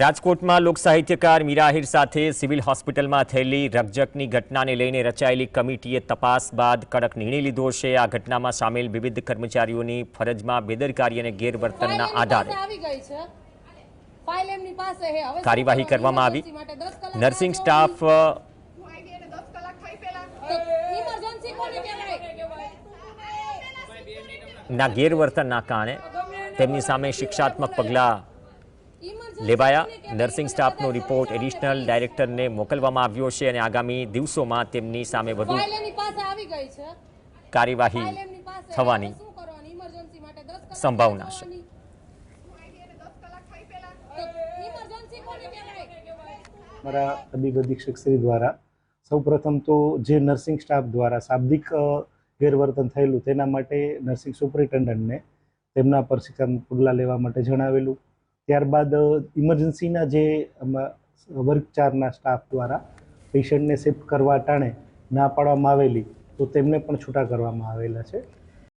રાજકોટમાં લોકસાહિત્યકાર મીરાહીર સાથે સિવિલ હોસ્પિટલમાં થયેલી રકજકની ઘટનાને લઈને રચાયેલી કમિટીએ તપાસ બાદ કડક નિર્ણય લીધો છે. આ ઘટનામાં સામેલ વિવિધ કર્મચારીઓની ફરજમાં બેદરકારી અને ગેરવર્તનના આધારે કાર્યવાહી કરવામાં આવી. Nursing staff? ના ગેરવર્તનના કારણે તેમની સામે શિક્ષાત્મક પગલાં લેવાયા. નર્સિંગ સ્ટાફનો રિપોર્ટ એડિશનલ ડાયરેક્ટરને મોકલવામાં આવ્યો છે અને આગામી દિવસોમાં તેમની સામે વધુ કાર્યવાહી. થવાની સંભાવના છે. મારા તબીબ અધિક્ષક શ્રી દ્વારા સૌપ્રથમ તો જે નર્સિંગ સ્ટાફ દ્વારા શાબ્દિક ગેરવર્તન થયેલું તેના માટે નર્સિંગ સુપરિન્ટેન્ડન્ટને તેમના પર શિક્ષણ પગલાં લેવા માટે જણાવેલું. ત્યારબાદ ઇમરજન્સીના જે વર્ગ ચારના સ્ટાફ દ્વારા પેશન્ટને શિફ્ટ કરવા ટાણે ના પાડવામાં આવેલી, તો તેમને પણ છૂટા કરવામાં આવેલા છે.